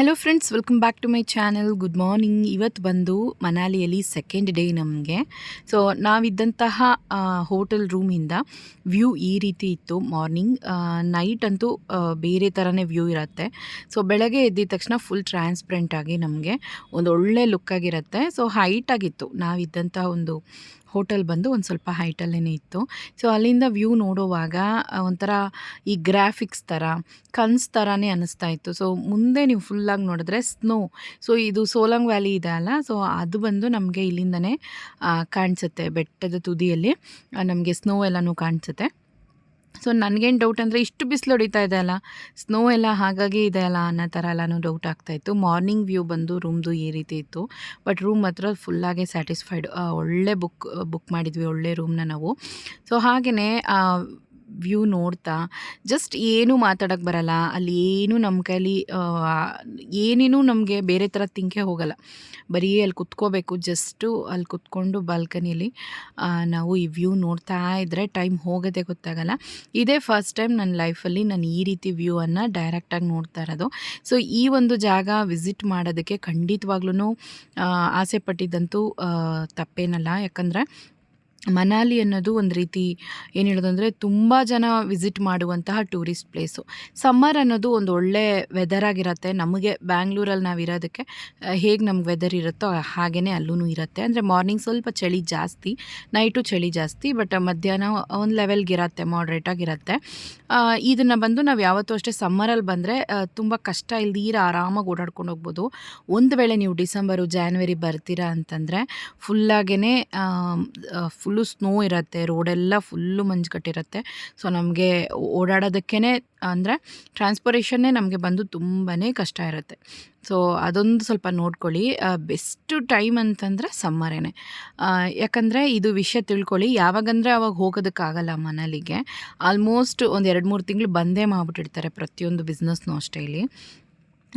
Hello friends welcome back to my channel good morning ಇವತ್ತು ಬಂದು ಮನಾಲಿಯಲ್ಲಿ ಸೆಕೆಂಡ್ ಡೇ ನಮಗೆ. ಸೊ ನಾವಿದ್ದಂತಹ ಹೋಟೆಲ್ ರೂಮಿಂದ ವ್ಯೂ ಈ ರೀತಿ ಇತ್ತು. ಮಾರ್ನಿಂಗ್ ನೈಟ್ ಅಂತೂ ಬೇರೆ ಥರನೇ ವ್ಯೂ ಇರುತ್ತೆ. ಸೊ ಬೆಳಗ್ಗೆ ಎದ್ದಿದ ತಕ್ಷಣ ಫುಲ್ ಟ್ರಾನ್ಸ್ಪರೆಂಟಾಗಿ ನಮಗೆ ಒಂದು ಒಳ್ಳೆ ಲುಕ್ ಆಗಿರುತ್ತೆ ಸೊ ಹೈಟಾಗಿತ್ತು ನಾವಿದ್ದಂತಹ ಒಂದು ಹೋಟೆಲ್ ಬಂದು ಒಂದು ಸ್ವಲ್ಪ ಹೈಟಲ್ಲೇ ಇತ್ತು. ಸೊ ಅಲ್ಲಿಂದ ವ್ಯೂ ನೋಡುವಾಗ ಒಂಥರ ಈ ಗ್ರಾಫಿಕ್ಸ್ ಥರ ಕನ್ಸ್ ಥರನೇ ಅನ್ನಿಸ್ತಾ ಇತ್ತು. ಸೊ ಮುಂದೆ ನೀವು ಫುಲ್ಲಾಗಿ ನೋಡಿದ್ರೆ ಸ್ನೋ ಸೊ ಇದು ಸೋಲಂಗ್ ವ್ಯಾಲಿ ಇದೆ ಅಲ್ಲ? ಸೊ ಅದು ಬಂದು ನಮಗೆ ಇಲ್ಲಿಂದನೇ ಕಾಣಿಸುತ್ತೆ ಬೆಟ್ಟದ ತುದಿಯಲ್ಲಿ. ನಮಗೆ ಸ್ನೋ ಎಲ್ಲನೂ ಕಾಣಿಸುತ್ತೆ. ಸೊ ನನಗೇನು ಡೌಟ್ ಅಂದರೆ ಇಷ್ಟು ಬಿಸಿಲು ಹೊಡಿತಾ ಇದೆ ಅಲ್ಲ? ಸ್ನೋ ಎಲ್ಲ ಹಾಗಾಗಿ ಇದೆ ಅಲ್ಲ ಅನ್ನೋ ಥರ ಎಲ್ಲನೂ ಡೌಟ್ ಆಗ್ತಾಯಿತ್ತು ಮಾರ್ನಿಂಗ್ ವ್ಯೂ ಬಂದು ರೂಮ್ದು ಈ ರೀತಿ ಇತ್ತು. ಬಟ್ ರೂಮ್ ಮಾತ್ರ ಫುಲ್ಲಾಗೆ ಸ್ಯಾಟಿಸ್ಫೈಡ್ ಒಳ್ಳೆ ಬುಕ್ ಬುಕ್ ಮಾಡಿದ್ವಿ, ಒಳ್ಳೆ ರೂಮ್ನ ನಾವು. ಸೊ ಹಾಗೆಯೇ ವ್ಯೂ ನೋಡ್ತಾ ಜಸ್ಟ್ ಏನೂ ಮಾತಾಡೋಕ್ಕೆ ಬರಲ್ಲ. ಅಲ್ಲಿ ಏನೂ ನಮ್ಮ ಕೈಲಿ ಏನೇನೂ ನಮಗೆ ಬೇರೆ ಥರ ತಿಂಕೆ ಹೋಗಲ್ಲ. ಬರೀ ಅಲ್ಲಿ ಕುತ್ಕೋಬೇಕು ಜಸ್ಟು ಅಲ್ಲಿ ಕುತ್ಕೊಂಡು ಬಾಲ್ಕನಿಯಲ್ಲಿ ನಾವು ಈ ವ್ಯೂ ನೋಡ್ತಾ ಇದ್ದರೆ ಟೈಮ್ ಹೋಗೋದೇ ಗೊತ್ತಾಗಲ್ಲ. ಇದೇ ಫಸ್ಟ್ ಟೈಮ್ ನನ್ನ ಲೈಫಲ್ಲಿ ನಾನು ಈ ರೀತಿ ವ್ಯೂವನ್ನು ಡೈರೆಕ್ಟಾಗಿ ನೋಡ್ತಾ ಇರೋದು. ಸೊ ಈ ಒಂದು ಜಾಗ ವಿಸಿಟ್ ಮಾಡೋದಕ್ಕೆ ಖಂಡಿತವಾಗ್ಲೂ ಆಸೆ ಪಟ್ಟಿದ್ದಂತೂ ತಪ್ಪೇನಲ್ಲ. ಯಾಕಂದರೆ ಮನಾಲಿ ಅನ್ನೋದು ಒಂದು ರೀತಿ ಏನು ಹೇಳೋದಂದರೆ ತುಂಬ ಜನ ವಿಸಿಟ್ ಮಾಡುವಂತಹ ಟೂರಿಸ್ಟ್ ಪ್ಲೇಸು. ಸಮ್ಮರ್ ಅನ್ನೋದು ಒಂದು ಒಳ್ಳೆ ವೆದರ್ ಆಗಿರುತ್ತೆ. ನಮಗೆ ಬ್ಯಾಂಗ್ಳೂರಲ್ಲಿ ನಾವು ಇರೋದಕ್ಕೆ ಹೇಗೆ ನಮ್ಗೆ ವೆದರ್ ಇರುತ್ತೋ ಹಾಗೇ ಅಲ್ಲೂ ಇರುತ್ತೆ. ಅಂದರೆ ಮಾರ್ನಿಂಗ್ ಸ್ವಲ್ಪ ಚಳಿ ಜಾಸ್ತಿ ನೈಟು ಚಳಿ ಜಾಸ್ತಿ ಬಟ್ ಮಧ್ಯಾಹ್ನ ಒಂದು ಲೆವೆಲ್ಗೆ ಇರುತ್ತೆ ಮಾಡ್ರೇಟಾಗಿರುತ್ತೆ ಇದನ್ನು ಬಂದು ನಾವು ಯಾವತ್ತೂ ಅಷ್ಟೇ ಸಮ್ಮರಲ್ಲಿ ಬಂದರೆ ತುಂಬ ಕಷ್ಟ ಇಲ್ದೀರ ಆರಾಮಾಗಿ ಓಡಾಡ್ಕೊಂಡು ಹೋಗ್ಬೋದು. ಒಂದು ವೇಳೆ ನೀವು ಡಿಸೆಂಬರು, ಜಾನ್ವರಿ ಬರ್ತೀರಾ ಅಂತಂದರೆ ಫುಲ್ಲಾಗೇ ಫುಲ್ಲು ಸ್ನೋ ಇರುತ್ತೆ, ರೋಡೆಲ್ಲ ಫುಲ್ಲು ಮಂಜುಗಟ್ಟಿರುತ್ತೆ. ಸೊ ನಮಗೆ ಓಡಾಡೋದಕ್ಕೇ ಅಂದರೆ ಟ್ರಾನ್ಸ್ಪೋರೇಷನ್ನೇ ನಮಗೆ ಬಂದು ತುಂಬಾ ಕಷ್ಟ ಇರುತ್ತೆ. ಸೊ ಅದೊಂದು ಸ್ವಲ್ಪ ನೋಡ್ಕೊಳ್ಳಿ. ಬೆಸ್ಟು ಟೈಮ್ ಅಂತಂದರೆ ಸಮ್ಮರೇನೆ ಯಾಕಂದರೆ ಇದು ವಿಷಯ ತಿಳ್ಕೊಳ್ಳಿ. ಯಾವಾಗಂದರೆ ಅವಾಗ ಹೋಗೋದಕ್ಕಾಗಲ್ಲ ಮನೇಲಿಗೆ ಆಲ್ಮೋಸ್ಟ್ ಒಂದು ಎರಡು ಮೂರು ತಿಂಗಳು ಬಂದೇ ಮಾಡಿಬಿಟ್ಟಿರ್ತಾರೆ ಪ್ರತಿಯೊಂದು ಬಿಸ್ನೆಸ್ನೂ ಅಷ್ಟೇ ಇಲ್ಲಿ.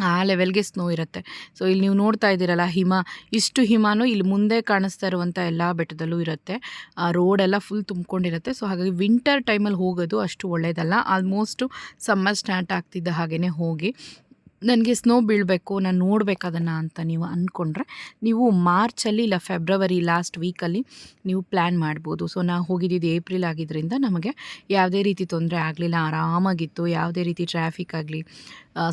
ಆ ಲೆವೆಲ್ಗೆ ಸ್ನೋ ಇರುತ್ತೆ. ಸೊ ಇಲ್ಲಿ ನೀವು ನೋಡ್ತಾ ಇದ್ದೀರಲ್ಲ, ಹಿಮ, ಇಷ್ಟು ಹಿಮಾನು ಇಲ್ಲಿ ಮುಂದೆ ಕಾಣಿಸ್ತಾ ಇರುವಂಥ ಎಲ್ಲ ಬೆಟ್ಟದಲ್ಲೂ ಇರುತ್ತೆ. ಆ ರೋಡೆಲ್ಲ ಫುಲ್ ತುಂಬ್ಕೊಂಡಿರುತ್ತೆ. ಸೊ ಹಾಗಾಗಿ ವಿಂಟರ್ ಟೈಮಲ್ಲಿ ಹೋಗೋದು ಅಷ್ಟು ಒಳ್ಳೆಯದಲ್ಲ ಆಲ್ಮೋಸ್ಟು ಸಮ್ಮರ್ ಸ್ಟಾರ್ಟ್ ಆಗ್ತಿದ್ದ ಹಾಗೆಯೇ ಹೋಗಿ. ನನಗೆ ಸ್ನೋ ಬೀಳಬೇಕು, ನಾನು ನೋಡ್ಬೇಕು ಅದನ್ನು ಅಂತ ನೀವು ಅಂದ್ಕೊಂಡ್ರೆ ನೀವು ಮಾರ್ಚಲ್ಲಿ ಇಲ್ಲ ಫೆಬ್ರವರಿ ಲಾಸ್ಟ್ ವೀಕಲ್ಲಿ ನೀವು ಪ್ಲ್ಯಾನ್ ಮಾಡ್ಬೋದು. ಸೊ ನಾವು ಹೋಗಿದ್ದಿದ್ದು ಏಪ್ರಿಲ್ ಆಗಿದ್ದರಿಂದ ನಮಗೆ ಯಾವುದೇ ರೀತಿ ತೊಂದರೆ ಆಗಲಿಲ್ಲ, ಆರಾಮಾಗಿತ್ತು. ಯಾವುದೇ ರೀತಿ ಟ್ರಾಫಿಕ್ ಆಗಲಿ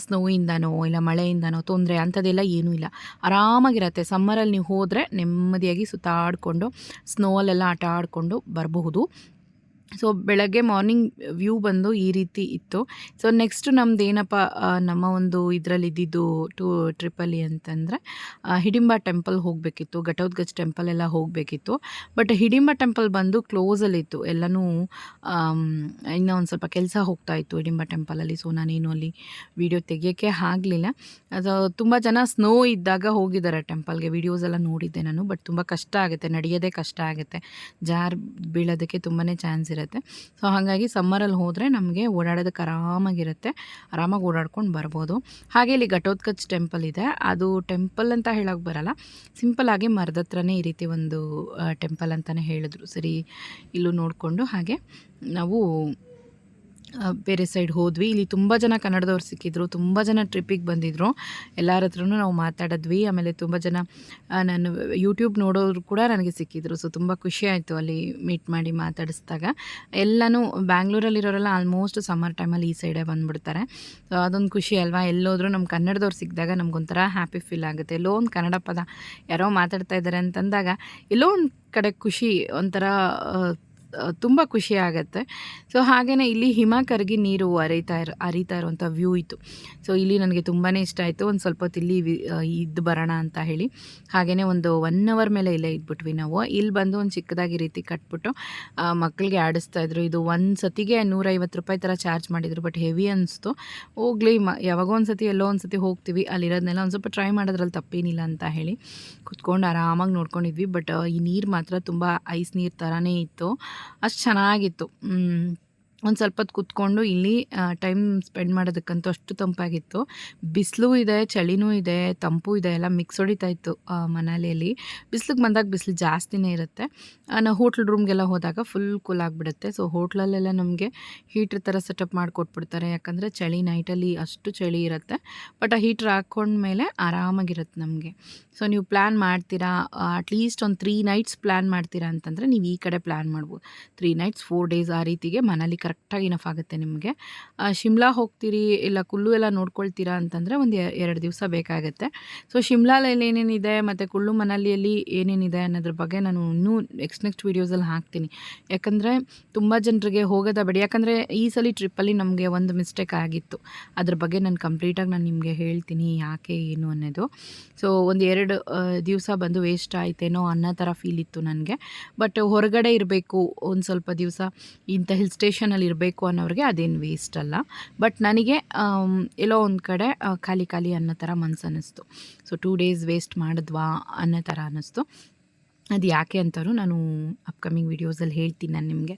ಸ್ನೋಯಿಂದನೋ ಇಲ್ಲ ಮಳೆಯಿಂದನೋ ತೊಂದರೆ ಅಂಥದ್ದೆಲ್ಲ ಏನೂ ಇಲ್ಲ. ಆರಾಮಾಗಿರತ್ತೆ. ಸಮ್ಮರಲ್ಲಿ ನೀವು ಹೋದರೆ ನೆಮ್ಮದಿಯಾಗಿ ಸುತ್ತಾಡಿಕೊಂಡು ಸ್ನೋವಲ್ಲೆಲ್ಲ ಆಟ ಆಡಿಕೊಂಡು ಬರಬಹುದು. ಸೊ ಬೆಳಗ್ಗೆ ಮಾರ್ನಿಂಗ್ ವ್ಯೂ ಬಂದು ಈ ರೀತಿ ಇತ್ತು. ಸೊ ನೆಕ್ಸ್ಟ್ ನಮ್ದು ಏನಪ್ಪ ನಮ್ಮ ಒಂದು ಇದರಲ್ಲಿ ಇದ್ದಿದ್ದು ಟೂ ಟ್ರಿಪ್ಪಲ್ಲಿ ಅಂತಂದರೆ ಹಿಡಿಂಬ ಟೆಂಪಲ್ ಹೋಗಬೇಕಿತ್ತು, ಘಟೋದ್ಗಜ್ ಟೆಂಪಲ್ ಎಲ್ಲ ಹೋಗಬೇಕಿತ್ತು. ಬಟ್ ಹಿಡಿಂಬ ಟೆಂಪಲ್ ಬಂದು ಕ್ಲೋಸಲ್ಲಿತ್ತು ಎಲ್ಲನೂ ಇನ್ನೂ ಒಂದು ಸ್ವಲ್ಪ ಕೆಲಸ ಹೋಗ್ತಾ ಇತ್ತು ಹಿಡಿಂಬ ಟೆಂಪಲಲ್ಲಿ ಸೊ ನಾನೇನು ಅಲ್ಲಿ ವೀಡಿಯೋ ತೆಗಿಯೋಕ್ಕೆ ಆಗಲಿಲ್ಲ. ಅದು ತುಂಬ ಜನ ಸ್ನೋ ಇದ್ದಾಗ ಹೋಗಿದ್ದಾರೆ ಟೆಂಪಲ್ಗೆ. ವಿಡಿಯೋಸ್ ಎಲ್ಲ ನೋಡಿದ್ದೆ ನಾನು. ಬಟ್ ತುಂಬ ಕಷ್ಟ ಆಗುತ್ತೆ, ನಡೆಯೋದೇ ಕಷ್ಟ ಆಗುತ್ತೆ. ಜಾರ್ ಬೀಳೋದಕ್ಕೆ ತುಂಬಾ ಚಾನ್ಸ್ ಇರುತ್ತೆ. ಸೊ ಹಾಗಾಗಿ ಸಮ್ಮರಲ್ಲಿ ಹೋದರೆ ನಮಗೆ ಓಡಾಡೋದಕ್ಕೆ ಆರಾಮಾಗಿರುತ್ತೆ. ಆರಾಮಾಗಿ ಓಡಾಡ್ಕೊಂಡು ಬರ್ಬೋದು. ಹಾಗೆ ಇಲ್ಲಿ ಘಟೋತ್ಕಚ್ ಟೆಂಪಲ್ ಇದೆ. ಅದು ಟೆಂಪಲ್ ಅಂತ ಹೇಳೋಕ್ಕೆ ಬರಲ್ಲ. ಸಿಂಪಲ್ ಆಗಿ ಮರದ ಹತ್ರನೇ ಈ ರೀತಿ ಒಂದು ಟೆಂಪಲ್ ಅಂತಲೇ ಹೇಳಿದ್ರು. ಸರಿ, ಇಲ್ಲೂ ನೋಡಿಕೊಂಡು ಹಾಗೆ ನಾವು ಬೇರೆ ಸೈಡ್ ಹೋದ್ವಿ. ಇಲ್ಲಿ ತುಂಬ ಜನ ಕನ್ನಡದವ್ರು ಸಿಕ್ಕಿದ್ರು. ತುಂಬ ಜನ ಟ್ರಿಪ್ಪಿಗೆ ಬಂದಿದ್ದರು ಎಲ್ಲರ ಹತ್ರನೂ ನಾವು ಮಾತಾಡಿದ್ವಿ. ಆಮೇಲೆ ತುಂಬ ಜನ ನಾನು ಯೂಟ್ಯೂಬ್ ನೋಡೋರು ಕೂಡ ನನಗೆ ಸಿಕ್ಕಿದ್ರು. ಸೊ ತುಂಬ ಖುಷಿ ಆಯಿತು ಅಲ್ಲಿ ಮೀಟ್ ಮಾಡಿ ಮಾತಾಡಿಸಿದಾಗ. ಎಲ್ಲನೂ ಬ್ಯಾಂಗ್ಳೂರಲ್ಲಿರೋರೆಲ್ಲ ಆಲ್ಮೋಸ್ಟ್ ಸಮ್ಮರ್ ಟೈಮಲ್ಲಿ ಈ ಸೈಡೇ ಬಂದುಬಿಡ್ತಾರೆ. ಸೊ ಅದೊಂದು ಖುಷಿ ಅಲ್ವಾ? ಎಲ್ಲೋದ್ರೂ ನಮ್ಮ ಕನ್ನಡದವ್ರು ಸಿಕ್ಕಿದಾಗ ನಮಗೊಂಥರ ಹ್ಯಾಪಿ ಫೀಲ್ ಆಗುತ್ತೆ. ಎಲ್ಲೋ ಒಂದು ಕನ್ನಡ ಪದ ಯಾರೋ ಮಾತಾಡ್ತಾ ಇದ್ದಾರೆ ಅಂತಂದಾಗ ಎಲ್ಲೋ ಒಂದು ಕಡೆ ಖುಷಿ, ಒಂಥರ ತುಂಬ ಖುಷಿ ಆಗುತ್ತೆ. ಸೊ ಹಾಗೆಯೇ ಇಲ್ಲಿ ಹಿಮ ಕರಗಿ ನೀರು ಹರಿತಾ ಇರೋ ಹರಿತಾ ಇರುವಂಥ ವ್ಯೂ ಇತ್ತು. ಸೊ ಇಲ್ಲಿ ನನಗೆ ತುಂಬಾ ಇಷ್ಟ ಆಯಿತು. ಒಂದು ಸ್ವಲ್ಪ ಹೊತ್ತು ಇಲ್ಲಿ ಇದ್ದು ಬರೋಣ ಅಂತ ಹೇಳಿ. ಹಾಗೆಯೇ ಒಂದು ಒನ್ ಅವರ್ ಮೇಲೆ ಇಲ್ಲೇ ಇದ್ಬಿಟ್ವಿ ನಾವು. ಇಲ್ಲಿ ಬಂದು ಒಂದು ಚಿಕ್ಕದಾಗಿ ರೀತಿ ಕಟ್ಬಿಟ್ಟು ಮಕ್ಕಳಿಗೆ ಆಡಿಸ್ತಾ ಇದ್ರು. ಇದು ಒಂದು ಸತಿಗೆ ನೂರೈವತ್ತು ರೂಪಾಯಿ ಥರ ಚಾರ್ಜ್ ಮಾಡಿದರು ಬಟ್ ಹೆವಿ ಅನಿಸ್ತು. ಹೋಗ್ಲಿ, ಮ, ಯಾವಾಗೋ ಒಂದು ಸತಿ, ಎಲ್ಲೋ ಒಂದು ಸತಿ ಹೋಗ್ತೀವಿ. ಅಲ್ಲಿರೋದನ್ನೆಲ್ಲ ಒಂದು ಸ್ವಲ್ಪ ಟ್ರೈ ಮಾಡೋದ್ರಲ್ಲಿ ತಪ್ಪೇನಿಲ್ಲ ಅಂತ ಹೇಳಿ. ಕುತ್ಕೊಂಡು ಆರಾಮಾಗಿ ನೋಡ್ಕೊಂಡಿದ್ವಿ. ಬಟ್ ಈ ನೀರು ಮಾತ್ರ ತುಂಬ ಐಸ್ ನೀರು ಥರನೇ ಇತ್ತು. ಅಷ್ಟು ಚೆನ್ನಾಗಿತ್ತು. ಒಂದು ಸ್ವಲ್ಪ ಹೊತ್ತು ಕೂತ್ಕೊಂಡು ಇಲ್ಲಿ ಟೈಮ್ ಸ್ಪೆಂಡ್ ಮಾಡೋದಕ್ಕಂತೂ ಅಷ್ಟು ತಂಪಾಗಿತ್ತು. ಬಿಸಿಲು ಇದೆ, ಚಳಿನೂ ಇದೆ, ತಂಪು ಇದೆ, ಎಲ್ಲ ಮಿಕ್ಸ್ ಹೊಡಿತಾ ಇತ್ತು ಮನಾಲಿಯಲ್ಲಿ ಬಿಸಿಲಿಗೆ ಬಂದಾಗ ಬಿಸಿಲು ಜಾಸ್ತಿನೇ ಇರುತ್ತೆ. ನಾವು ಹೋಟ್ಲ್ ರೂಮ್ಗೆಲ್ಲ ಹೋದಾಗ ಫುಲ್ ಕೂಲ್ ಆಗಿಬಿಡುತ್ತೆ. ಸೊ ಹೋಟ್ಲಲ್ಲೆಲ್ಲ ನಮಗೆ ಹೀಟ್ರ್ ಥರ ಸೆಟಪ್ ಮಾಡಿಕೊಟ್ಬಿಡ್ತಾರೆ. ಯಾಕಂದರೆ ಚಳಿ ನೈಟಲ್ಲಿ ಅಷ್ಟು ಚಳಿ ಇರುತ್ತೆ. ಬಟ್ ಆ ಹೀಟ್ರ್ ಹಾಕ್ಕೊಂಡ್ಮೇಲೆ ಆರಾಮಾಗಿರುತ್ತೆ ನಮಗೆ. ಸೊ ನೀವು ಪ್ಲ್ಯಾನ್ ಮಾಡ್ತೀರಾ ಅಟ್ಲೀಸ್ಟ್ ಒಂದು ತ್ರೀ ನೈಟ್ಸ್ ಪ್ಲ್ಯಾನ್ ಮಾಡ್ತೀರಾ ಅಂತಂದರೆ ನೀವು ಈ ಕಡೆ ಪ್ಲ್ಯಾನ್ ಮಾಡ್ಬೋದು. ತ್ರೀ ನೈಟ್ಸ್, ಫೋರ್ ಡೇಸ್ ಆ ರೀತಿಗೆ ಮನಾಲಿ ಕರೆಕ್ಟಾಗಿ ಇನಫ್ ಆಗುತ್ತೆ ನಿಮಗೆ. ಶಿಮ್ಲಾ ಹೋಗ್ತೀರಿ, ಇಲ್ಲ ಕುಲ್ಲು ಎಲ್ಲ ನೋಡ್ಕೊಳ್ತೀರಾ ಅಂತಂದರೆ ಒಂದು ಎರಡು ದಿವಸ ಬೇಕಾಗುತ್ತೆ. ಸೊ ಶಿಮ್ಲಾಲಲ್ಲಿ ಏನೇನಿದೆ ಮತ್ತು ಕುಲ್ಲು ಮನಾಲಿಯಲ್ಲಿ ಏನೇನಿದೆ ಅನ್ನೋದ್ರ ಬಗ್ಗೆ ನಾನು ಇನ್ನೂ ನೆಕ್ಸ್ಟ್ ನೆಕ್ಸ್ಟ್ ವೀಡಿಯೋಸಲ್ಲಿ ಹಾಕ್ತೀನಿ. ಯಾಕಂದರೆ ತುಂಬ ಜನರಿಗೆ ಹೋಗೋದ ಬೇಡ. ಯಾಕಂದರೆ ಈ ಸಲ ಟ್ರಿಪ್ಪಲ್ಲಿ ನಮಗೆ ಒಂದು ಮಿಸ್ಟೇಕ್ ಆಗಿತ್ತು. ಅದ್ರ ಬಗ್ಗೆ ನಾನು ಕಂಪ್ಲೀಟಾಗಿ ನಾನು ನಿಮಗೆ ಹೇಳ್ತೀನಿ ಯಾಕೆ, ಏನು ಅನ್ನೋದು. ಸೊ ಒಂದು ಎರಡು ದಿವಸ ಬಂದು ವೇಸ್ಟ್ ಆಯ್ತೇನೋ ಅನ್ನೋ ಥರ ಫೀಲ್ ಇತ್ತು ನನಗೆ. ಬಟ್ ಹೊರಗಡೆ ಇರಬೇಕು ಒಂದು ಸ್ವಲ್ಪ ದಿವಸ. ಇಂಥ ಹಿಲ್ ಸ್ಟೇಷನಲ್ಲಿ ಇರಬೇಕು ಅನ್ನೋರಿಗೆ ಅದೇನು ವೇಸ್ಟ್ ಅಲ್ಲ. ಬಟ್ ನನಗೆ ಎಲ್ಲೋ ಒಂದು ಕಡೆ ಖಾಲಿ ಖಾಲಿ ಅನ್ನೋ ಥರ ಮನ್ಸು ಅನ್ನಿಸ್ತು ಸೊ ಟೂ ಡೇಸ್ ವೇಸ್ಟ್ ಮಾಡಿದ್ವಾ ಅನ್ನೋ ಥರ ಅನ್ನಿಸ್ತು. ಅದು ಯಾಕೆ ಅಂತಾರೂ ನಾನು ಅಪ್ಕಮಿಂಗ್ ವೀಡಿಯೋಸಲ್ಲಿ ಹೇಳ್ತೀನಿ ನಾನು ನಿಮಗೆ.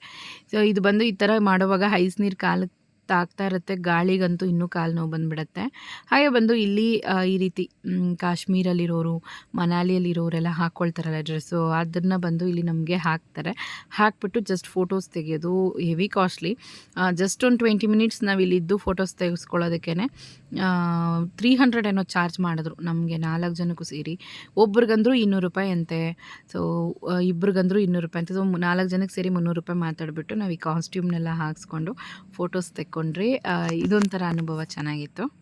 ಸೊ ಇದು ಬಂದು ಈ ಥರ ಮಾಡುವಾಗ ಹೈಸ್ ನೀರು ಕಾಲಕ್ಕೆ ತಾಗ್ತಾ ಇರುತ್ತೆ. ಗಾಳಿಗಂತೂ ಇನ್ನೂ ಕಾಲು ನೋವು ಬಂದುಬಿಡತ್ತೆ. ಹಾಗೆ ಬಂದು ಇಲ್ಲಿ ಈ ರೀತಿ ಕಾಶ್ಮೀರಲ್ಲಿರೋರು, ಮನಾಲಿಯಲ್ಲಿರೋರೆಲ್ಲ ಹಾಕ್ಕೊಳ್ತಾರಲ್ಲ ಡ್ರೆಸ್ಸು ಅದನ್ನು ಬಂದು ಇಲ್ಲಿ ನಮಗೆ ಹಾಕ್ತಾರೆ. ಹಾಕ್ಬಿಟ್ಟು ಜಸ್ಟ್ ಫೋಟೋಸ್ ತೆಗೆಯೋದು ಹೆವಿ ಕಾಸ್ಟ್ಲಿ ಜಸ್ಟ್ ಒಂದು ಟ್ವೆಂಟಿ ಮಿನಿಟ್ಸ್ ನಾವು ಇಲ್ಲಿದ್ದು ಫೋಟೋಸ್ ತೆಗೆಸ್ಕೊಳ್ಳೋದಕ್ಕೇ ತ್ರೀ ಹಂಡ್ರೆಡ್ ಏನೋ ಚಾರ್ಜ್ ಮಾಡಿದ್ರು ನಮಗೆ ನಾಲ್ಕು ಜನಕ್ಕೂ ಸೇರಿ. ಒಬ್ರಿಗಂದ್ರೂ ಇನ್ನೂರು ರೂಪಾಯಿ ಅಂತೆ. ಸೊ ಇಬ್ರಿಗಂದ್ರು ಇನ್ನೂರು ರೂಪಾಯಿ ಅಂತೆ. ಸೊ ನಾಲ್ಕು ಜನಕ್ಕೆ ಸೇರಿ ಮುನ್ನೂರು ರೂಪಾಯಿ ಮಾತಾಡಿಬಿಟ್ಟು ನಾವು ಈ ಕಾಸ್ಟ್ಯೂಮ್ನೆಲ್ಲ ಹಾಕ್ಸ್ಕೊಂಡು ಫೋಟೋಸ್ ತೆಕ್ಕೊಂಡ್ರಿ ಆ, ಇದೊಂಥರ ಅನುಭವ ಚೆನ್ನಾಗಿತ್ತು.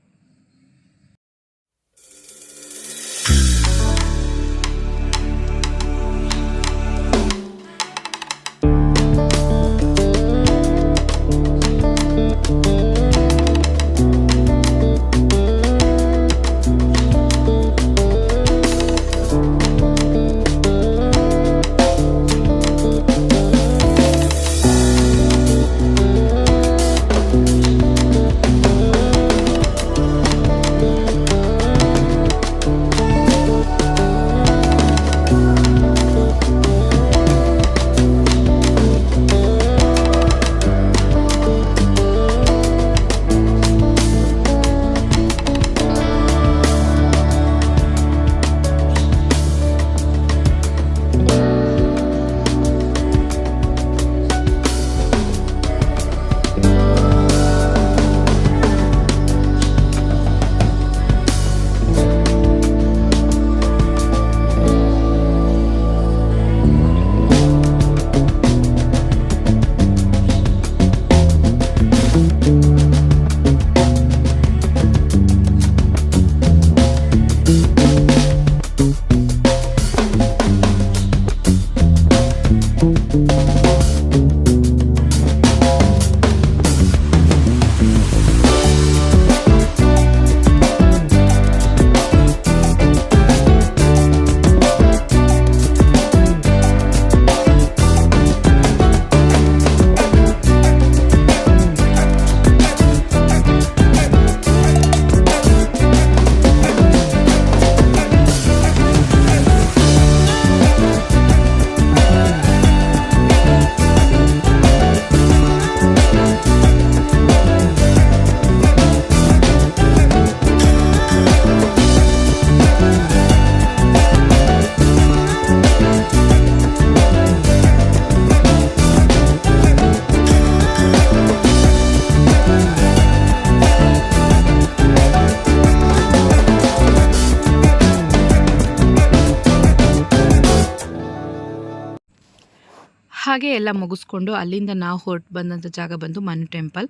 ಹಾಗೆ ಎಲ್ಲ ಮುಗಿಸ್ಕೊಂಡು ಅಲ್ಲಿಂದ ನಾವು ಹೊರಟು ಬಂದಂಥ ಜಾಗ ಬಂದು ಮನು ಟೆಂಪಲ್.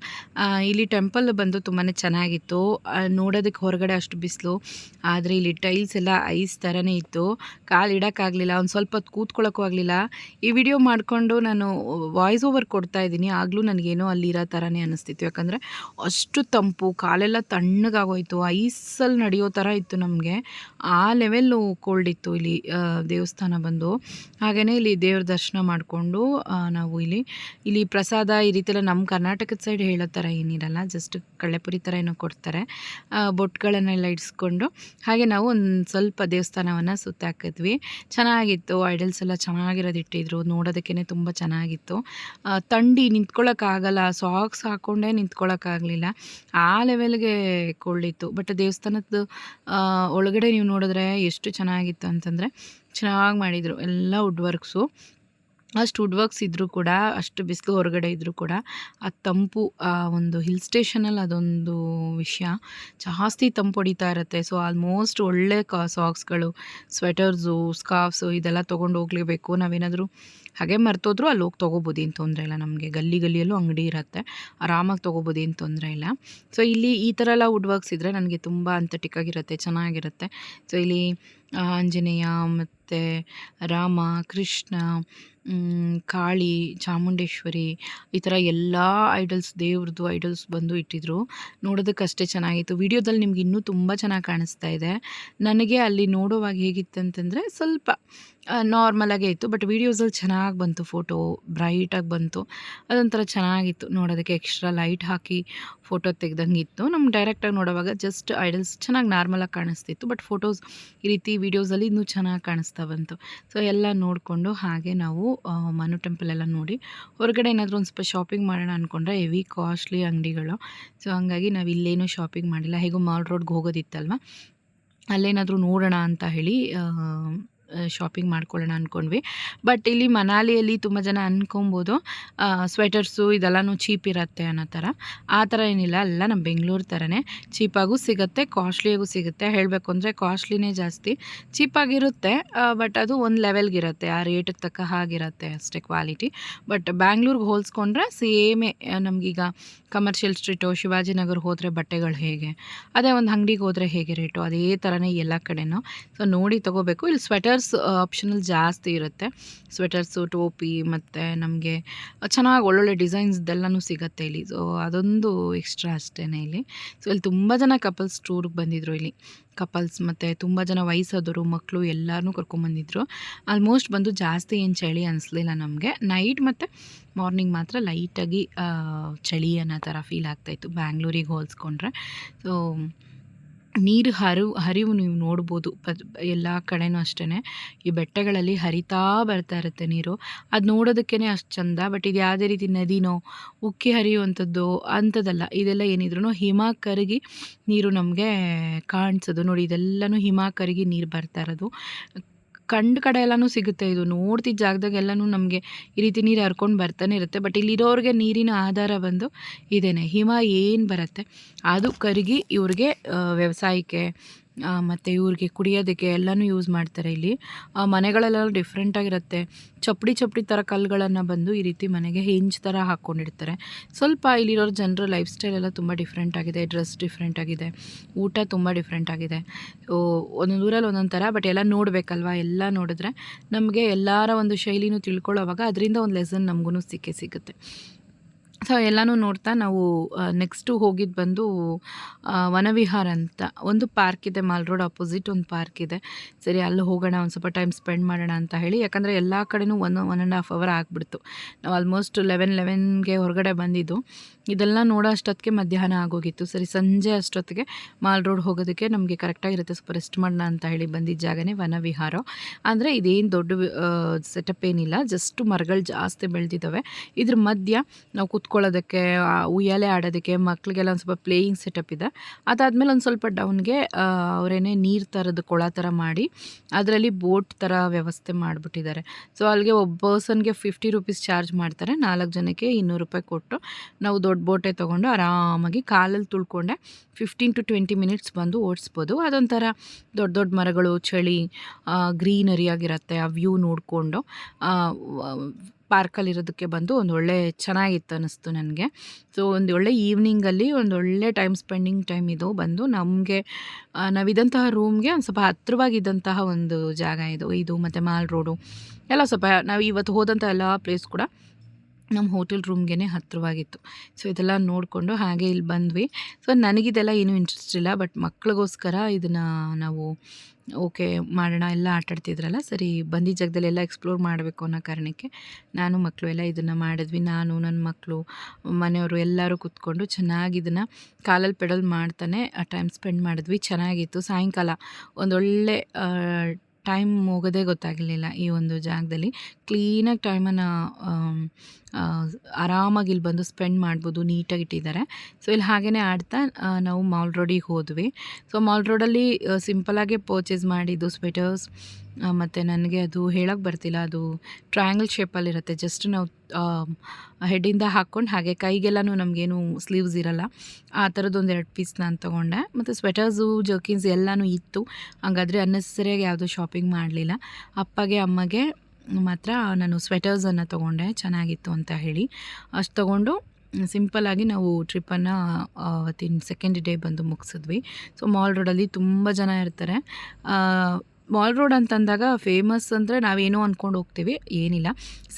ಇಲ್ಲಿ ಟೆಂಪಲ್ ಬಂದು ತುಂಬಾ ಚೆನ್ನಾಗಿತ್ತು. ನೋಡೋದಕ್ಕೆ ಹೊರಗಡೆ ಅಷ್ಟು ಬಿಸಿಲು. ಆದರೆ ಇಲ್ಲಿ ಟೈಲ್ಸ್ ಎಲ್ಲ ಐಸ್ ಥರನೇ ಇತ್ತು. ಕಾಲು ಇಡೋಕ್ಕಾಗಲಿಲ್ಲ, ಒಂದು ಸ್ವಲ್ಪ ಹೊತ್ತು ಕೂತ್ಕೊಳ್ಳೋಕ್ಕೂ ಆಗಲಿಲ್ಲ. ಈ ವಿಡಿಯೋ ಮಾಡಿಕೊಂಡು ನಾನು ವಾಯ್ಸ್ ಓವರ್ ಕೊಡ್ತಾ ಇದ್ದೀನಿ. ಆಗಲೂ ನನಗೇನೋ ಅಲ್ಲಿರೋ ಥರನೇ ಅನ್ನಿಸ್ತಿತ್ತು ಯಾಕಂದರೆ ಅಷ್ಟು ತಂಪು, ಕಾಲೆಲ್ಲ ತಣ್ಣಗಾಗೋಯಿತು. ಐಸಲ್ಲಿ ನಡೆಯೋ ಥರ ಇತ್ತು ನಮಗೆ. ಆ ಲೆವೆಲ್ಲು ಕೋಲ್ಡ್ ಇತ್ತು ಇಲ್ಲಿ ದೇವಸ್ಥಾನ ಬಂದು. ಹಾಗೆಯೇ ಇಲ್ಲಿ ದೇವ್ರ ದರ್ಶನ ಮಾಡಿಕೊಂಡು ನಾವು ಇಲ್ಲಿ ಇಲ್ಲಿ ಪ್ರಸಾದ ಈ ರೀತಿಯೆಲ್ಲ ನಮ್ಮ ಕರ್ನಾಟಕದ ಸೈಡ್ ಹೇಳೋ ಥರ ಏನಿರಲ್ಲ ಜಸ್ಟ್ ಕಳ್ಳೆಪುರಿ ಥರ ಏನೋ ಕೊಡ್ತಾರೆ. ಬೊಟ್ಗಳನ್ನೆಲ್ಲ ಇಡಿಸ್ಕೊಂಡು, ಹಾಗೆ ನಾವು ಒಂದು ಸ್ವಲ್ಪ ದೇವಸ್ಥಾನವನ್ನು ಸುತ್ತಾಕಿದ್ವಿ ಚೆನ್ನಾಗಿತ್ತು ಐಡಲ್ಸ್ ಎಲ್ಲ ಚೆನ್ನಾಗಿರೋದು ಇಟ್ಟಿದ್ರು ನೋಡೋದಕ್ಕೇ ತುಂಬ ಚೆನ್ನಾಗಿತ್ತು. ತಂಡಿ ನಿಂತ್ಕೊಳ್ಳೋಕ್ಕಾಗಲ್ಲ ಸಾಕ್ಸ್ ಹಾಕ್ಕೊಂಡೇ ನಿಂತ್ಕೊಳ್ಳೋಕ್ಕಾಗಲಿಲ್ಲ ಆ ಲೆವೆಲ್ಗೆ ಕೊಳ್ಳಿತ್ತು. ಬಟ್ ದೇವಸ್ಥಾನದ ಒಳಗಡೆ ನೀವು ನೋಡಿದ್ರೆ ಎಷ್ಟು ಚೆನ್ನಾಗಿತ್ತು ಅಂತಂದರೆ, ಚೆನ್ನಾಗಿ ಮಾಡಿದರು. ಎಲ್ಲ ವುಡ್ ವರ್ಕ್ಸು ಅಷ್ಟು ವುಡ್ ವರ್ಕ್ಸ್ ಇದ್ದರೂ ಕೂಡ, ಅಷ್ಟು ಬಿಸಿಲು ಹೊರಗಡೆ ಇದ್ದರೂ ಕೂಡ, ಆ ತಂಪು, ಆ ಒಂದು ಹಿಲ್ ಸ್ಟೇಷನಲ್ಲಿ ಅದೊಂದು ವಿಷಯ. ಜಾಸ್ತಿ ತಂಪು ಹೊಡಿತಾ ಇರುತ್ತೆ. ಸೊ ಆಲ್ಮೋಸ್ಟ್ ಒಳ್ಳೆ ಕಾ ಸಾಕ್ಸ್ಗಳು ಸ್ವೆಟರ್ಸು ಸ್ಕಾರ್ಫ್ಸು ಇದೆಲ್ಲ ತೊಗೊಂಡು ಹೋಗ್ಲೇಬೇಕು. ನಾವೇನಾದರೂ ಹಾಗೆ ಮರ್ತೋದ್ರು ಅಲ್ಲಿ ಹೋಗಿ ತೊಗೋಬೋದು, ಏನು ತೊಂದರೆ ಇಲ್ಲ ನಮಗೆ. ಗಲ್ಲಿ ಗಲ್ಲಿಯಲ್ಲೂ ಅಂಗಡಿ ಇರುತ್ತೆ. ಆರಾಮಾಗಿ ತೊಗೋಬೋದು, ಏನು ತೊಂದರೆ ಇಲ್ಲ. ಸೊ ಇಲ್ಲಿ ಈ ಥರ ಎಲ್ಲ ವುಡ್ ವರ್ಕ್ಸ್ ಇದ್ದರೆ ನನಗೆ ತುಂಬ ಅಂತಟಿಕ್ಕಾಗಿರುತ್ತೆ, ಚೆನ್ನಾಗಿರುತ್ತೆ. ಸೊ ಇಲ್ಲಿ ಆಂಜನೇಯ ಮತ್ತು ರಾಮ, ಕೃಷ್ಣ ಕಾಳಿ, ಚಾಮುಂಡೇಶ್ವರಿ ಈ ಥರ ಎಲ್ಲ ಐಡಲ್ಸ್ ದೇವ್ರದ್ದು ಐಡಲ್ಸ್ ಬಂದು ಇಟ್ಟಿದ್ರು. ನೋಡೋದಕ್ಕಷ್ಟೇ ಚೆನ್ನಾಗಿತ್ತು. ವಿಡಿಯೋದಲ್ಲಿ ನಿಮ್ಗೆ ಇನ್ನೂ ತುಂಬ ಚೆನ್ನಾಗಿ ಕಾಣಿಸ್ತಾ ಇದೆ. ನನಗೆ ಅಲ್ಲಿ ನೋಡೋವಾಗ ಹೇಗಿತ್ತು ಅಂತಂದರೆ ಸ್ವಲ್ಪ ನಾರ್ಮಲಾಗೇ ಇತ್ತು. ಬಟ್ ವೀಡಿಯೋಸಲ್ಲಿ ಚೆನ್ನಾಗಿ ಬಂತು ಫೋಟೋ ಬ್ರೈಟಾಗಿ ಬಂತು. ಅದೊಂಥರ ಚೆನ್ನಾಗಿತ್ತು. ನೋಡೋದಕ್ಕೆ ಎಕ್ಸ್ಟ್ರಾ ಲೈಟ್ ಹಾಕಿ ಫೋಟೋ ತೆಗ್ದಂಗೆ ಇತ್ತು ನಮ್ಗೆ ಡೈರೆಕ್ಟಾಗಿ ನೋಡೋವಾಗ ಜಸ್ಟ್ ಐಡಲ್ಸ್ ಚೆನ್ನಾಗಿ ನಾರ್ಮಲಾಗಿ ಕಾಣಿಸ್ತಿತ್ತು. ಬಟ್ ಫೋಟೋಸ್ ಈ ರೀತಿ ವೀಡಿಯೋಸಲ್ಲಿ ಇನ್ನೂ ಚೆನ್ನಾಗಿ ಕಾಣಿಸ್ತಾ ಬಂತು. ಸೊ ಎಲ್ಲ ನೋಡಿಕೊಂಡು ಹಾಗೆ ನಾವು ಮನು ಟೆಂಪಲ್ ಎಲ್ಲ ನೋಡಿ, ಹೊರಗಡೆ ಏನಾದರೂ ಒಂದು ಸ್ವಲ್ಪ ಶಾಪಿಂಗ್ ಮಾಡೋಣ ಅಂದ್ಕೊಂಡ್ರೆ ಹೆವಿ ಕಾಸ್ಟ್ಲಿ ಅಂಗಡಿಗಳು. ಸೊ ಹಂಗಾಗಿ ನಾವು ಇಲ್ಲೇನೂ ಶಾಪಿಂಗ್ ಮಾಡಿಲ್ಲ. ಹೇಗೂ ಮಾಲ್ ರೋಡ್ಗೆ ಹೋಗೋದಿತ್ತಲ್ವ? ಅಲ್ಲೇನಾದರೂ ನೋಡೋಣ ಅಂತ ಹೇಳಿ ಶಾಪಿಂಗ್ ಮಾಡ್ಕೊಳ್ಳೋಣ ಅಂದ್ಕೊಂಡ್ವಿ ಬಟ್ ಇಲ್ಲಿ ಮನಾಲಿಯಲ್ಲಿ ತುಂಬ ಜನ ಅಂದ್ಕೊಬೋದು ಸ್ವೆಟರ್ಸು ಇದೆಲ್ಲನೂ ಚೀಪ್ ಇರುತ್ತೆ ಅನ್ನೋ ಥರ. ಆ ಥರ ಏನಿಲ್ಲ, ಎಲ್ಲ ನಮ್ಮ ಬೆಂಗಳೂರು ಥರನೇ. ಚೀಪಾಗೂ ಸಿಗುತ್ತೆ ಕಾಸ್ಟ್ಲಿಯಾಗೂ ಸಿಗುತ್ತೆ. ಹೇಳಬೇಕು ಅಂದರೆ ಕಾಸ್ಟ್ಲಿನೇ ಜಾಸ್ತಿ. ಚೀಪಾಗಿರುತ್ತೆ ಬಟ್ ಅದು ಒಂದು ಲೆವೆಲ್ಗಿರುತ್ತೆ ಆ ರೇಟಿಗೆ ತಕ್ಕ ಹಾಗಿರುತ್ತೆ ಅಷ್ಟೇ ಕ್ವಾಲಿಟಿ ಬಟ್ ಬ್ಯಾಂಗ್ಳೂರ್ಗೆ ಹೋಲಿಸ್ಕೊಂಡ್ರೆ ಸೇಮೇ ನಮಗೀಗ ಕಮರ್ಷಿಯಲ್ ಸ್ಟ್ರೀಟು ಶಿವಾಜಿನಗರ್ ಹೋದರೆ ಬಟ್ಟೆಗಳು ಹೇಗೆ? ಅದೇ ಒಂದು ಅಂಗಡಿಗೆ ಹೋದರೆ ಹೇಗೆ ರೇಟು ಅದೇ ಥರನೇ ಎಲ್ಲ ಕಡೆನೂ. ಸೊ ನೋಡಿ ತೊಗೋಬೇಕು. ಇಲ್ಲಿ ಸ್ವೆಟರ್ಸ್ ಆಪ್ಷನಲ್ ಜಾಸ್ತಿ ಇರುತ್ತೆ. ಸ್ವೆಟರ್ಸು ಟೋಪಿ ಮತ್ತು ನಮಗೆ ಚೆನ್ನಾಗಿ ಒಳ್ಳೊಳ್ಳೆ ಡಿಸೈನ್ಸ್ದೆಲ್ಲನೂ ಸಿಗುತ್ತೆ ಇಲ್ಲಿ. ಸೊ ಅದೊಂದು ಎಕ್ಸ್ಟ್ರಾ ಅಷ್ಟೇ ಇಲ್ಲಿ. ಸೊ ಇಲ್ಲಿ ತುಂಬ ಜನ ಕಪಲ್ಸ್ ಟೂರ್ಗೆ ಬಂದಿದ್ರು ಇಲ್ಲಿ. ಕಪಲ್ಸ್ ಮತ್ತು ತುಂಬ ಜನ ವಯಸ್ಸಾದವರು ಮಕ್ಕಳು ಎಲ್ಲರೂ ಕರ್ಕೊಂಬಂದಿದ್ರು ಆಲ್ಮೋಸ್ಟ್ ಬಂದು ಜಾಸ್ತಿ ಏನು ಚಳಿ ಅನಿಸ್ಲಿಲ್ಲ ನಮಗೆ. ನೈಟ್ ಮತ್ತು ಮಾರ್ನಿಂಗ್ ಮಾತ್ರ ಲೈಟಾಗಿ ಚಳಿ ಅನ್ನೋ ಥರ ಫೀಲ್ ಆಗ್ತಾಯಿತ್ತು ಬ್ಯಾಂಗ್ಳೂರಿಗೆ ಹೋಲಿಸ್ಕೊಂಡ್ರೆ. ಸೊ ನೀರು ಹರಿವು ಹರಿವು ನೀವು ನೋಡ್ಬೋದು, ಪ, ಎಲ್ಲ ಕಡೆನೂ ಅಷ್ಟೇ ಈ ಬೆಟ್ಟಗಳಲ್ಲಿ ಹರಿತಾ ಬರ್ತಾ ಇರುತ್ತೆ ನೀರು. ಅದು ನೋಡೋದಕ್ಕೇ ಅಷ್ಟು ಚಂದ, ಬಟ್ ಇದು ಯಾವುದೇ ರೀತಿ ನದಿನೋ, ಉಕ್ಕಿ ಹರಿಯುವಂಥದ್ದು ಅಂಥದ್ದಲ್ಲ. ಇದೆಲ್ಲ ಏನಿದ್ರು ಹಿಮ ಕರಗಿ ನೀರು ನಮಗೆ ಕಾಣಿಸೋದು. ನೋಡಿ, ಇದೆಲ್ಲನೂ ಹಿಮ ಕರಗಿ ನೀರು ಬರ್ತಾ ಇರೋದು. ಕಂಡ ಕಡೆ ಎಲ್ಲನೂ ಸಿಗುತ್ತೆ. ಇದು ನೋಡ್ತಿದ್ದ ಜಾಗದಾಗೆಲ್ಲನೂ ನಮಗೆ ಈ ರೀತಿ ನೀರು ಹರ್ಕೊಂಡು ಬರ್ತಾನೆ ಇರುತ್ತೆ. ಬಟ್ ಇಲ್ಲಿರೋರಿಗೆ ನೀರಿನ ಆಧಾರ ಬಂದು ಇದೇನೆ. ಹಿಮ ಏನು ಬರುತ್ತೆ? ಅದು ಕರಗಿ ಇವ್ರಿಗೆ ವ್ಯವಸಾಯಕ್ಕೆ ಮತ್ತು ಇವ್ರಿಗೆ ಕುಡಿಯೋದಕ್ಕೆ ಎಲ್ಲನೂ ಯೂಸ್ ಮಾಡ್ತಾರೆ ಇಲ್ಲಿ. ಮನೆಗಳೆಲ್ಲ ಡಿಫ್ರೆಂಟಾಗಿರುತ್ತೆ ಚಪ್ಪಡಿ ಚಪ್ಪಡಿ ಥರ ಕಲ್ಲುಗಳನ್ನು ಬಂದು ಈ ರೀತಿ ಮನೆಗೆ ಹಿಂಜ್ ಥರ ಹಾಕ್ಕೊಂಡಿರ್ತಾರೆ ಸ್ವಲ್ಪ ಇಲ್ಲಿರೋ ಜನರ ಲೈಫ್ ಸ್ಟೈಲ್ ಎಲ್ಲ ತುಂಬ ಡಿಫ್ರೆಂಟ್ ಆಗಿದೆ. ಡ್ರೆಸ್ ಡಿಫ್ರೆಂಟ್ ಆಗಿದೆ. ಊಟ ತುಂಬ ಡಿಫ್ರೆಂಟ್ ಆಗಿದೆ. ಒಂದೊಂದು ಊರಲ್ಲಿ ಒಂದೊಂದು ಥರ ಬಟ್ ಎಲ್ಲ ನೋಡಬೇಕಲ್ವಾ? ಎಲ್ಲ ನೋಡಿದ್ರೆ ನಮಗೆ ಎಲ್ಲರ ಒಂದು ಶೈಲಿನೂ ತಿಳ್ಕೊಳ್ಳೋವಾಗ ಅದರಿಂದ ಒಂದು ಲೆಸನ್ ನಮಗೂ ಸಿಕ್ಕೇ ಸಿಗುತ್ತೆ. ಸೊ ಎಲ್ಲನೂ ನೋಡ್ತಾ ನಾವು ನೆಕ್ಸ್ಟು ಹೋಗಿದ್ದು ಬಂದು ವನವಿಹಾರ ಅಂತ ಒಂದು ಪಾರ್ಕ್ ಇದೆ, ಮಾಲ್ ರೋಡ್ ಅಪೋಸಿಟ್ ಒಂದು ಪಾರ್ಕ್ ಇದೆ. ಸರಿ, ಅಲ್ಲಿ ಹೋಗೋಣ, ಒಂದು ಸ್ವಲ್ಪ ಟೈಮ್ ಸ್ಪೆಂಡ್ ಮಾಡೋಣ ಅಂತ ಹೇಳಿ. ಯಾಕಂದರೆ ಎಲ್ಲ ಕಡೆಯೂ one one and half hour ಆಗಿಬಿಡ್ತು. ನಾವು ಆಲ್ಮೋಸ್ಟ್ ಲೆವೆನ್ ಲೆವೆನ್ಗೆ ಹೊರಗಡೆ ಬಂದಿದ್ದು. ಇದೆಲ್ಲ ನೋಡೋ ಅಷ್ಟೊತ್ತಿಗೆ ಮಧ್ಯಾಹ್ನ ಆಗೋಗಿತ್ತು. ಸರಿ, ಸಂಜೆ ಅಷ್ಟೊತ್ತಿಗೆ ಮಾಲ್ ರೋಡ್ ಹೋಗೋದಕ್ಕೆ ನಮಗೆ ಕರೆಕ್ಟಾಗಿರುತ್ತೆ ಸ್ವಲ್ಪ ರೆಸ್ಟ್ ಮಾಡೋಣ ಅಂತ ಹೇಳಿ ಬಂದಿದ್ದ ಜಾಗನೇ ವನವಿಹಾರ. ಅಂದರೆ ಇದೇನು ದೊಡ್ಡ ಸೆಟಪ್ ಏನಿಲ್ಲ. ಜಸ್ಟ್ ಮರಗಳು ಜಾಸ್ತಿ ಬೆಳೆದಿದ್ದಾವೆ ಇದ್ರ ಮಧ್ಯ ನಾವು ಕೂತ್ಕೊಳ್ಳೋದಕ್ಕೆ ಉಯ್ಯಾಲೆ ಆಡೋದಕ್ಕೆ ಮಕ್ಕಳಿಗೆಲ್ಲ ಒಂದು ಸ್ವಲ್ಪ ಪ್ಲೇಯಿಂಗ್ ಸೆಟಪ್ ಇದೆ. ಅದಾದಮೇಲೆ ಒಂದು ಸ್ವಲ್ಪ ಡೌನ್ಗೆ ಅವರೇನೆ ನೀರು ಥರದ್ದು ಕೊಳ ಥರ ಮಾಡಿ ಅದರಲ್ಲಿ ಬೋಟ್ ಥರ ವ್ಯವಸ್ಥೆ ಮಾಡಿಬಿಟ್ಟಿದ್ದಾರೆ. ಸೊ ಅಲ್ಲಿಗೆ ಒಬ್ಬ ಪರ್ಸನ್ಗೆ ಫಿಫ್ಟಿ ರುಪೀಸ್ ಚಾರ್ಜ್ ಮಾಡ್ತಾರೆ. ನಾಲ್ಕು ಜನಕ್ಕೆ ಇನ್ನೂರು ರೂಪಾಯಿ ಕೊಟ್ಟು ನಾವು ದೊಡ್ಡ ಬೋಟೆ ತೊಗೊಂಡು ಆರಾಮಾಗಿ ಕಾಲಲ್ಲಿ ತುಳ್ಕೊಂಡೆ. ಫಿಫ್ಟೀನ್ ಟು ಟ್ವೆಂಟಿ ಮಿನಿಟ್ಸ್ ಬಂದು ಓಡಿಸ್ಬೋದು. ಅದೊಂಥರ ದೊಡ್ಡ ದೊಡ್ಡ ಮರಗಳು, ಚಳಿ ಗ್ರೀನರಿ ಆಗಿರುತ್ತೆ, ಆ ವ್ಯೂ ನೋಡಿಕೊಂಡು ಪಾರ್ಕಲ್ಲಿರೋದಕ್ಕೆ ಬಂದು ಒಂದು ಒಳ್ಳೆ ಚೆನ್ನಾಗಿತ್ತು ಅನ್ನಿಸ್ತು ನನಗೆ. ಸೊ ಒಂದು ಒಳ್ಳೆ ಈವ್ನಿಂಗಲ್ಲಿ ಒಂದು ಒಳ್ಳೆ ಟೈಮ್ ಸ್ಪೆಂಡಿಂಗ್ ಟೈಮ್ ಇದು ಬಂದು ನಮಗೆ ನಾವಿದ್ದಂತಹ ರೂಮ್ಗೆ ಒಂದು ಸ್ವಲ್ಪ ಹತ್ತಿರವಾಗಿದ್ದಂತಹ ಒಂದು ಜಾಗ ಇದು ಇದು ಮತ್ತು ಮಾಲ್ ರೋಡು ಎಲ್ಲ ಸ್ವಲ್ಪ ನಾವು ಇವತ್ತು ಹೋದಂಥ ಎಲ್ಲ ಪ್ಲೇಸ್ ಕೂಡ ನಮ್ಮ ಹೋಟೆಲ್ ರೂಮ್ಗೆ ಹತ್ತಿರವಾಗಿತ್ತು ಸೊ ಇದೆಲ್ಲ ನೋಡಿಕೊಂಡು ಹಾಗೆ ಇಲ್ಲಿ ಬಂದ್ವಿ. ಸೊ ನನಗಿದೆಲ್ಲ ಏನೂ ಇಂಟ್ರೆಸ್ಟ್ ಇಲ್ಲ ಬಟ್ ಮಕ್ಳಿಗೋಸ್ಕರ ಇದನ್ನು ನಾವು ಓಕೆ ಮಾಡೋಣ, ಎಲ್ಲ ಆಟಾಡ್ತಿದ್ರಲ್ಲ? ಸರಿ, ಬಂದಿದ್ದ ಜಾಗದಲ್ಲಿ ಎಲ್ಲ ಎಕ್ಸ್ಪ್ಲೋರ್ ಮಾಡಬೇಕು ಅನ್ನೋ ಕಾರಣಕ್ಕೆ ನಾನು ಮಕ್ಕಳು ಎಲ್ಲ ಇದನ್ನು ಮಾಡಿದ್ವಿ. ನಾನು ನನ್ನ ಮಕ್ಕಳು ಮನೆಯವರು ಎಲ್ಲರೂ ಕೂತ್ಕೊಂಡು ಚೆನ್ನಾಗಿ ಇದನ್ನು ಕಾಲಲ್ಲಿ ಪೆಡಲ್ ಮಾಡ್ತಾನೆ ಟೈಮ್ ಸ್ಪೆಂಡ್ ಮಾಡಿದ್ವಿ. ಚೆನ್ನಾಗಿತ್ತು. ಸಾಯಂಕಾಲ ಒಂದೊಳ್ಳೆ ಟೈಮ್ ಹೋಗೋದೇ ಗೊತ್ತಾಗಲಿಲ್ಲ ಈ ಒಂದು ಜಾಗದಲ್ಲಿ. ಕ್ಲೀನಾಗಿ ಟೈಮನ್ನು ಆರಾಮಾಗಿ ಇಲ್ಲಿ ಬಂದು ಸ್ಪೆಂಡ್ ಮಾಡ್ಬೋದು ನೀಟಾಗಿ ಇಟ್ಟಿದ್ದಾರೆ. ಸೊ ಇಲ್ಲಿ ಹಾಗೆಯೇ ಆಡ್ತಾ ನಾವು ಮಾಲ್ ರೋಡಿಗೆ ಹೋದ್ವಿ. ಸೊ ಮಾಲ್ ರೋಡಲ್ಲಿ ಸಿಂಪಲಾಗೆ ಪರ್ಚೇಸ್ ಮಾಡಿದ್ದು ಸ್ವೆಟರ್ಸ್ ಮತ್ತು ನನಗೆ ಅದು ಹೇಳೋಕ್ಕೆ ಬರ್ತಿಲ್ಲ. ಅದು ಟ್ರಯಾಂಗಲ್ ಶೇಪಲ್ಲಿರುತ್ತೆ ಜಸ್ಟ್ ನಾವು ಹೆಡ್ಡಿಂದ ಹಾಕ್ಕೊಂಡು ಹಾಗೆ ಕೈಗೆಲ್ಲನೂ ನಮಗೇನು ಸ್ಲೀವ್ಸ್ ಇರಲ್ಲ. ಆ ಥರದ್ದು ಒಂದು ಎರಡು ಪೀಸ್ ನಾನು ತೊಗೊಂಡೆ. ಮತ್ತು ಸ್ವೆಟರ್ಸು ಜರ್ಕಿನ್ಸ್ ಎಲ್ಲನೂ ಇತ್ತು. ಹಾಗಾದರೆ ಅನ್ನೆಸರಿಯಾಗಿ ಯಾವುದೂ ಶಾಪಿಂಗ್ ಮಾಡಲಿಲ್ಲ. ಅಪ್ಪಗೆ, ಅಮ್ಮಗೆ ಮಾತ್ರ ನಾನು ಸ್ವೆಟರ್ಸನ್ನು ತೊಗೊಂಡೆ, ಚೆನ್ನಾಗಿತ್ತು ಅಂತ ಹೇಳಿ. ಅಷ್ಟು ತೊಗೊಂಡು ಸಿಂಪಲ್ಲಾಗಿ ನಾವು ಟ್ರಿಪ್ಪನ್ನು ಅವತ್ತಿನ ಸೆಕೆಂಡ್ ಡೇ ಬಂದು ಮುಗಿಸಿದ್ವಿ. ಸೊ ಮಾಲ್ ರೋಡಲ್ಲಿ ತುಂಬ ಜನ ಇರ್ತಾರೆ. ಮಾಲ್ ರೋಡ್ ಅಂತಂದಾಗ ಫೇಮಸ್ ಅಂದರೆ ನಾವೇನೋ ಅಂದ್ಕೊಂಡು ಹೋಗ್ತೀವಿ, ಏನಿಲ್ಲ.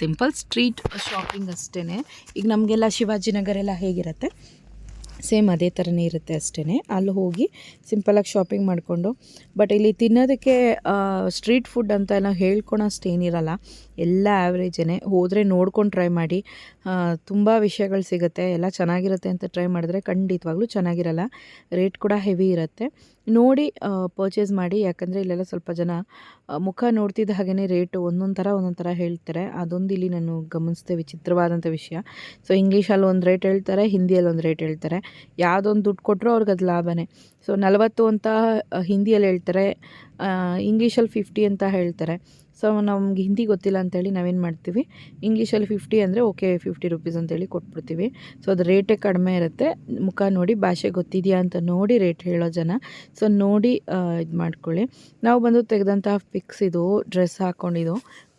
ಸಿಂಪಲ್ ಸ್ಟ್ರೀಟ್ ಶಾಪಿಂಗ್ ಅಷ್ಟೇ ಈಗ ನಮಗೆಲ್ಲ ಶಿವಾಜಿನಗರ ಎಲ್ಲ ಹೇಗಿರುತ್ತೆ? ಸೇಮ್ ಅದೇ ಥರನೇ ಇರುತ್ತೆ ಅಷ್ಟೇ ಅಲ್ಲಿ ಹೋಗಿ ಸಿಂಪಲಾಗಿ ಶಾಪಿಂಗ್ ಮಾಡಿಕೊಂಡು ಬಟ್ ಇಲ್ಲಿ ತಿನ್ನೋದಕ್ಕೆ ಸ್ಟ್ರೀಟ್ ಫುಡ್ ಅಂತ ಎಲ್ಲ ಹೇಳ್ಕೊಳೋ ಏನಿರಲ್ಲ. ಎಲ್ಲ ಆ್ಯಾವ್ರೇಜೇ ಹೋದರೆ ನೋಡ್ಕೊಂಡು ಟ್ರೈ ಮಾಡಿ. ತುಂಬ ವಿಷಯಗಳು ಸಿಗುತ್ತೆ. ಎಲ್ಲ ಚೆನ್ನಾಗಿರುತ್ತೆ ಅಂತ ಟ್ರೈ ಮಾಡಿದ್ರೆ ಖಂಡಿತವಾಗ್ಲೂ ಚೆನ್ನಾಗಿರಲ್ಲ. ರೇಟ್ ಕೂಡ ಹೆವಿ ಇರುತ್ತೆ. ನೋಡಿ ಪರ್ಚೇಸ್ ಮಾಡಿ. ಯಾಕಂದರೆ ಇಲ್ಲೆಲ್ಲ ಸ್ವಲ್ಪ ಜನ ಮುಖ ನೋಡ್ತಿದ್ದ ಹಾಗೆಯೇ ರೇಟು ಒಂದೊಂದು ಥರ ಒಂದೊಂದು ಥರ ಹೇಳ್ತಾರೆ. ಅದೊಂದು ಇಲ್ಲಿ ನಾನು ಗಮನಿಸಿದೆ ವಿಚಿತ್ರವಾದಂಥ ವಿಷಯ. ಸೊ ಇಂಗ್ಲೀಷಲ್ಲಿ ಒಂದು ರೇಟ್ ಹೇಳ್ತಾರೆ ಹಿಂದಿಯಲ್ಲಿ ಒಂದು ರೇಟ್ ಹೇಳ್ತಾರೆ. ಯಾವುದೊಂದು ದುಡ್ಡು ಕೊಟ್ಟರೂ ಅವ್ರಿಗೆ ಅದು ಲಾಭನೇ. ಸೊ ನಲವತ್ತು ಅಂತ ಹಿಂದಿಯಲ್ಲಿ ಹೇಳ್ತಾರೆ ಇಂಗ್ಲೀಷಲ್ಲಿ ಫಿಫ್ಟಿ ಅಂತ ಹೇಳ್ತಾರೆ. ಸೊ ನಮ್ಗೆ ಹಿಂದಿ ಗೊತ್ತಿಲ್ಲ ಅಂತೇಳಿ ನಾವೇನು ಮಾಡ್ತೀವಿ ಇಂಗ್ಲೀಷಲ್ಲಿ ಫಿಫ್ಟಿ ಅಂದರೆ ಓಕೆ ಫಿಫ್ಟಿ ರುಪೀಸ್ ಅಂತೇಳಿ ಕೊಟ್ಬಿಡ್ತೀವಿ. ಸೊ ಅದು ರೇಟೇ ಕಡಿಮೆ ಇರುತ್ತೆ. ಮುಖ ನೋಡಿ, ಭಾಷೆ ಗೊತ್ತಿದೆಯಾ ಅಂತ ನೋಡಿ ರೇಟ್ ಹೇಳೋ ಜನ. ಸೊ ನೋಡಿ ಇದು ಮಾಡ್ಕೊಳ್ಳಿ. ನಾವು ಬಂದು ತೆಗೆದಂತಹ ಪಿಕ್ಸ್ ಇದು ಡ್ರೆಸ್ ಹಾಕ್ಕೊಂಡಿದ್ದು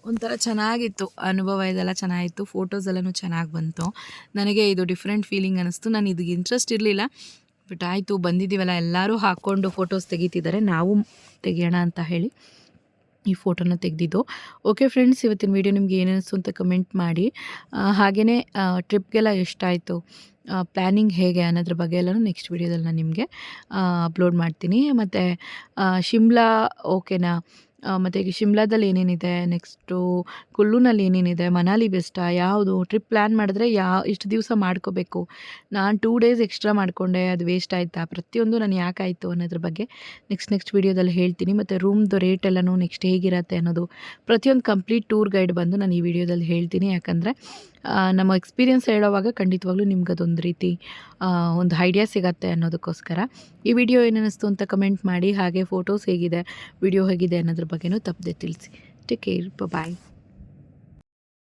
ಒಂಥರ ಚೆನ್ನಾಗಿತ್ತು. ಅನುಭವ ಇದೆಲ್ಲ ಚೆನ್ನಾಗಿತ್ತು ಫೋಟೋಸ್ ಎಲ್ಲನೂ ಚೆನ್ನಾಗಿ ಬಂತು. ನನಗೆ ಇದು ಡಿಫ್ರೆಂಟ್ ಫೀಲಿಂಗ್ ಅನ್ನಿಸ್ತು. ನಾನು ಇದಕ್ಕೆ ಇಂಟ್ರೆಸ್ಟ್ ಇರಲಿಲ್ಲ. ಬಟ್ ಆಯಿತು, ಬಂದಿದ್ದೀವಲ್ಲ. ಎಲ್ಲರೂ ಹಾಕ್ಕೊಂಡು ಫೋಟೋಸ್ ತೆಗಿತಿದ್ದಾರೆ. ನಾವು ತೆಗಿಯೋಣ ಅಂತ ಹೇಳಿ. ಈ ಫೋಟೋನ ತೆಗೆದಿದ್ದು. ಓಕೆ ಫ್ರೆಂಡ್ಸ್ ಇವತ್ತಿನ ವೀಡಿಯೋ ನಿಮ್ಗೆ ಏನಿಸ್ತು ಅಂತ ಕಮೆಂಟ್ ಮಾಡಿ. ಹಾಗೆಯೇ ಟ್ರಿಪ್ಗೆಲ್ಲ ಎಷ್ಟಾಯಿತು ಪ್ಲ್ಯಾನಿಂಗ್ ಹೇಗೆ ಅನ್ನೋದ್ರ ಬಗ್ಗೆ ಎಲ್ಲನೂ ನೆಕ್ಸ್ಟ್ ವೀಡಿಯೋದಲ್ಲಿ ನಾನು ನಿಮಗೆ ಅಪ್ಲೋಡ್ ಮಾಡ್ತೀನಿ. ಮತ್ತು ಶಿಮ್ಲಾ ಓಕೆನಾ ಮತ್ತು ಶಿಮ್ಲಾದಲ್ಲಿ ಏನೇನಿದೆ? ನೆಕ್ಸ್ಟು ಕುಲ್ಲುನಲ್ಲಿ ಏನೇನಿದೆ? ಮನಾಲಿ ಬೆಸ್ಟಾ ಯಾವುದು? ಟ್ರಿಪ್ ಪ್ಲ್ಯಾನ್ ಮಾಡಿದ್ರೆ ಯಾ, ಇಷ್ಟು ದಿವಸ ಮಾಡ್ಕೋಬೇಕು. ನಾನು ಟೂ ಡೇಸ್ ಎಕ್ಸ್ಟ್ರಾ ಮಾಡಿಕೊಂಡೆ, ಅದು ವೇಸ್ಟ್ ಆಯಿತಾ? ಪ್ರತಿಯೊಂದು ನಾನು ಯಾಕಾಯಿತು ಅನ್ನೋದ್ರ ಬಗ್ಗೆ ನೆಕ್ಸ್ಟ್ ನೆಕ್ಸ್ಟ್ ವೀಡಿಯೋದಲ್ಲಿ ಹೇಳ್ತೀನಿ. ಮತ್ತು ರೂಮ್ದು ರೇಟ್ ಎಲ್ಲನೂ ನೆಕ್ಸ್ಟ್ ಹೇಗಿರತ್ತೆ ಅನ್ನೋದು ಪ್ರತಿಯೊಂದು ಕಂಪ್ಲೀಟ್ ಟೂರ್ ಗೈಡ್ ಬಂದು ನಾನು ಈ ವಿಡಿಯೋದಲ್ಲಿ ಹೇಳ್ತೀನಿ. ಯಾಕಂದರೆ ನಮ್ಮ ಎಕ್ಸ್ಪೀರಿಯನ್ಸ್ ಹೇಳೋವಾಗ ಖಂಡಿತವಾಗ್ಲೂ ನಿಮ್ಗೆ ಅದೊಂದು ರೀತಿ ಒಂದು ಐಡಿಯಾ ಸಿಗತ್ತೆ ಅನ್ನೋದಕ್ಕೋಸ್ಕರ. ಈ ವಿಡಿಯೋ ಏನಿಸ್ತು ಅಂತ ಕಮೆಂಟ್ ಮಾಡಿ. ಹಾಗೆ ಫೋಟೋಸ್ ಹೇಗಿದೆ? ವಿಡಿಯೋ ಹೇಗಿದೆ ಅನ್ನೋದ್ರ ಬಗ್ಗೆನೂ ತಪ್ಪದೆ ತಿಳಿಸಿ ಟೇಕ್ ಕೇರ್ ಬಾಯ್